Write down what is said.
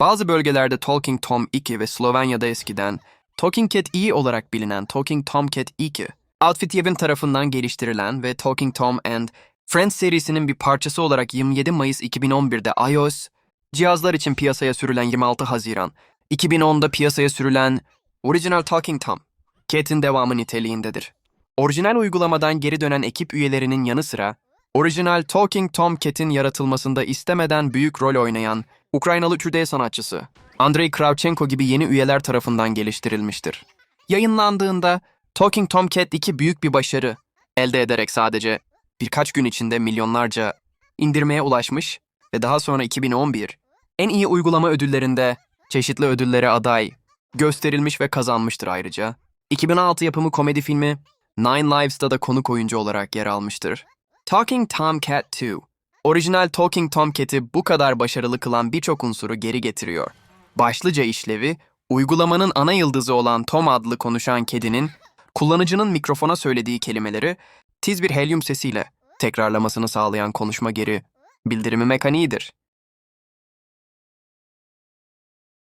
Bazı bölgelerde Talking Tom 2 ve Slovenya'da eskiden Talking Cat E olarak bilinen Talking Tom Cat 2, Outfit Yevin tarafından geliştirilen ve Talking Tom and Friends serisinin bir parçası olarak 27 Mayıs 2011'de iOS, cihazlar için piyasaya sürülen 26 Haziran 2010'da piyasaya sürülen Original Talking Tom, Cat'in devamı niteliğindedir. Orijinal uygulamadan geri dönen ekip üyelerinin yanı sıra, orijinal Talking Tom Cat'in yaratılmasında istemeden büyük rol oynayan Ukraynalı 3D sanatçısı Andrei Kravchenko gibi yeni üyeler tarafından geliştirilmiştir. Yayınlandığında Talking Tom Cat 2 büyük bir başarı elde ederek sadece birkaç gün içinde milyonlarca indirmeye ulaşmış ve daha sonra 2011 en iyi uygulama ödüllerinde çeşitli ödüllere aday gösterilmiş ve kazanmıştır ayrıca. 2006 yapımı komedi filmi Nine Lives'ta da konuk oyuncu olarak yer almıştır. Talking Tom Cat 2 Orijinal Talking Tom Cat'i bu kadar başarılı kılan birçok unsuru geri getiriyor. Başlıca işlevi, uygulamanın ana yıldızı olan Tom adlı konuşan kedinin, kullanıcının mikrofona söylediği kelimeleri tiz bir helyum sesiyle tekrarlamasını sağlayan konuşma geri bildirimi mekaniğidir.